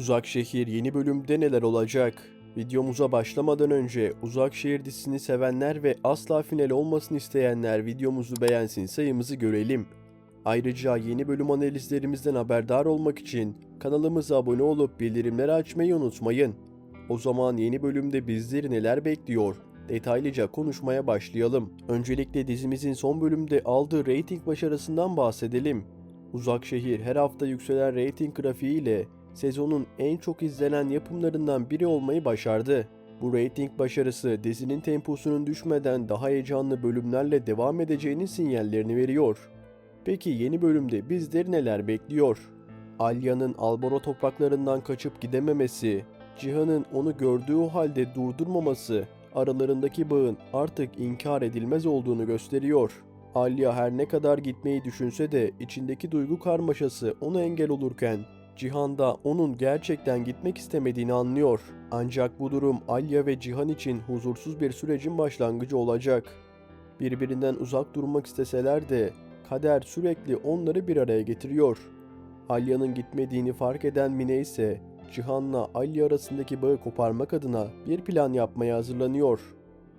Uzak Şehir yeni bölümde neler olacak? Videomuza başlamadan önce Uzak Şehir dizisini sevenler ve asla final olmasını isteyenler videomuzu beğensin sayımızı görelim. Ayrıca yeni bölüm analizlerimizden haberdar olmak için kanalımıza abone olup bildirimleri açmayı unutmayın. O zaman yeni bölümde bizleri neler bekliyor? Detaylıca konuşmaya başlayalım. Öncelikle dizimizin son bölümde aldığı reyting başarısından bahsedelim. Uzak Şehir her hafta yükselen reyting grafiğiyle sezonun en çok izlenen yapımlarından biri olmayı başardı. Bu reyting başarısı dizinin temposunun düşmeden daha heyecanlı bölümlerle devam edeceğinin sinyallerini veriyor. Peki yeni bölümde bizleri neler bekliyor? Alya'nın Alboro topraklarından kaçıp gidememesi, Cihan'ın onu gördüğü halde durdurmaması, aralarındaki bağın artık inkar edilmez olduğunu gösteriyor. Alya her ne kadar gitmeyi düşünse de içindeki duygu karmaşası ona engel olurken Cihan da onun gerçekten gitmek istemediğini anlıyor. Ancak bu durum Alya ve Cihan için huzursuz bir sürecin başlangıcı olacak. Birbirinden uzak durmak isteseler de kader sürekli onları bir araya getiriyor. Alya'nın gitmediğini fark eden Mine ise Cihan'la Alya arasındaki bağı koparmak adına bir plan yapmaya hazırlanıyor.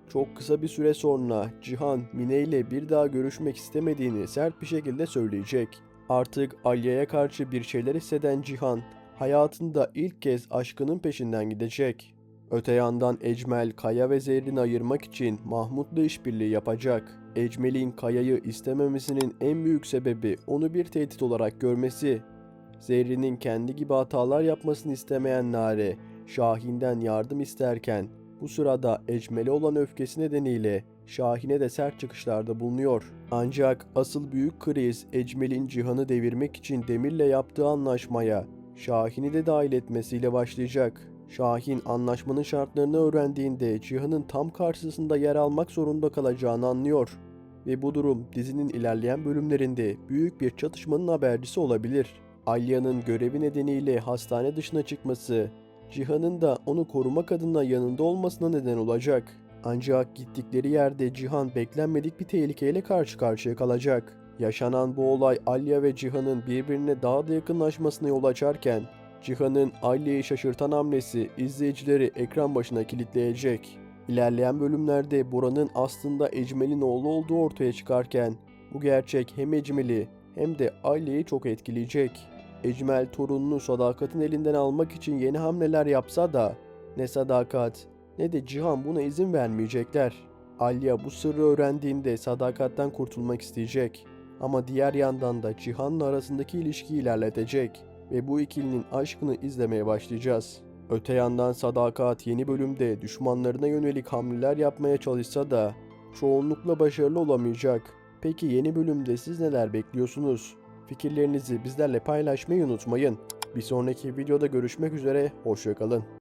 Çok kısa bir süre sonra Cihan Mine ile bir daha görüşmek istemediğini sert bir şekilde söyleyecek. Artık Alya'ya karşı bir şeyler hisseden Cihan hayatında ilk kez aşkının peşinden gidecek. Öte yandan Ecmel, Kaya ve Zerrin'i ayırmak için Mahmut'la işbirliği yapacak. Ecmel'in Kaya'yı istememesinin en büyük sebebi onu bir tehdit olarak görmesi. Zerrin'in kendi gibi hatalar yapmasını istemeyen Nare, Şahin'den yardım isterken bu sırada Ecmel'e olan öfkesi nedeniyle Şahin'e de sert çıkışlarda bulunuyor. Ancak asıl büyük kriz Ecmel'in Cihan'ı devirmek için Demir'le yaptığı anlaşmaya Şahin'i de dahil etmesiyle başlayacak. Şahin anlaşmanın şartlarını öğrendiğinde Cihan'ın tam karşısında yer almak zorunda kalacağını anlıyor. Ve bu durum dizinin ilerleyen bölümlerinde büyük bir çatışmanın habercisi olabilir. Alya'nın görevi nedeniyle hastane dışına çıkması, Cihan'ın da onu korumak adına yanında olmasına neden olacak. Ancak gittikleri yerde Cihan beklenmedik bir tehlikeyle karşı karşıya kalacak. Yaşanan bu olay Alya ve Cihan'ın birbirine daha da yakınlaşmasına yol açarken, Cihan'ın Alya'yı şaşırtan hamlesi izleyicileri ekran başına kilitleyecek. İlerleyen bölümlerde Bora'nın aslında Ecmel'in oğlu olduğu ortaya çıkarken, bu gerçek hem Ecmel'i hem de Alya'yı çok etkileyecek. Ecmel torununu sadakatin elinden almak için yeni hamleler yapsa da ne sadakat ne de Cihan buna izin vermeyecekler. Alya bu sırrı öğrendiğinde sadakatten kurtulmak isteyecek. Ama diğer yandan da Cihan'la arasındaki ilişkiyi ilerletecek ve bu ikilinin aşkını izlemeye başlayacağız. Öte yandan Sadakat yeni bölümde düşmanlarına yönelik hamleler yapmaya çalışsa da çoğunlukla başarılı olamayacak. Peki yeni bölümde siz neler bekliyorsunuz? Fikirlerinizi bizlerle paylaşmayı unutmayın. Bir sonraki videoda görüşmek üzere, hoşçakalın.